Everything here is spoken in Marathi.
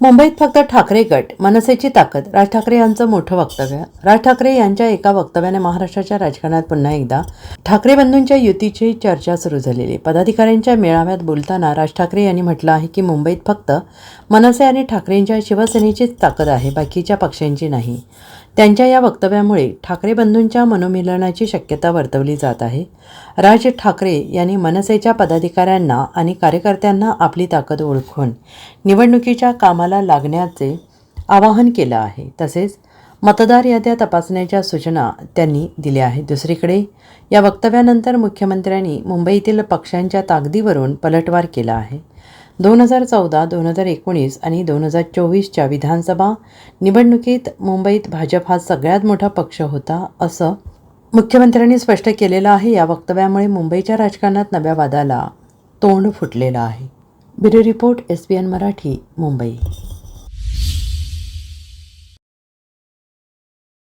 मुंबईत फक्त ठाकरे गट मनसेची ताकद राज ठाकरे यांचं मोठं वक्तव्य. राज ठाकरे यांच्या एका वक्तव्याने महाराष्ट्राच्या राजकारणात पुन्हा एकदा ठाकरे बंधूंच्या युतीची चर्चा सुरू झालेली. पदाधिकाऱ्यांच्या मेळाव्यात बोलताना राज ठाकरे यांनी म्हटलं आहे की मुंबईत फक्त मनसे आणि ठाकरेंच्या शिवसेनेचीच ताकद आहे बाकीच्या पक्षांची नाही. त्यांच्या या वक्तव्यामुळे ठाकरे बंधूंच्या मनोमिलनाची शक्यता वर्तवली जात आहे. राज ठाकरे यांनी मनसेच्या पदाधिकाऱ्यांना आणि कार्यकर्त्यांना आपली ताकद ओळखून निवडणुकीच्या कामाला लागण्याचे आवाहन केलं आहे. तसेच मतदार याद्या तपासण्याच्या सूचना त्यांनी दिल्या आहेत. दुसरीकडे या वक्तव्यानंतर मुख्यमंत्र्यांनी मुंबईतील पक्षांच्या ताकदीवरून पलटवार केला आहे. दोन हजार चौदा दोन हजार एकोणीस आणि दोन हजार चोवीसच्या विधानसभा निवडणुकीत मुंबईत भाजप हा सगळ्यात मोठा पक्ष होता असं मुख्यमंत्र्यांनी स्पष्ट केलेलं आहे. या वक्तव्यामुळे मुंबईच्या राजकारणात नव्या वादाला तोंड फुटलेलं आहे. Bureau report S B N Marathi Mumbai.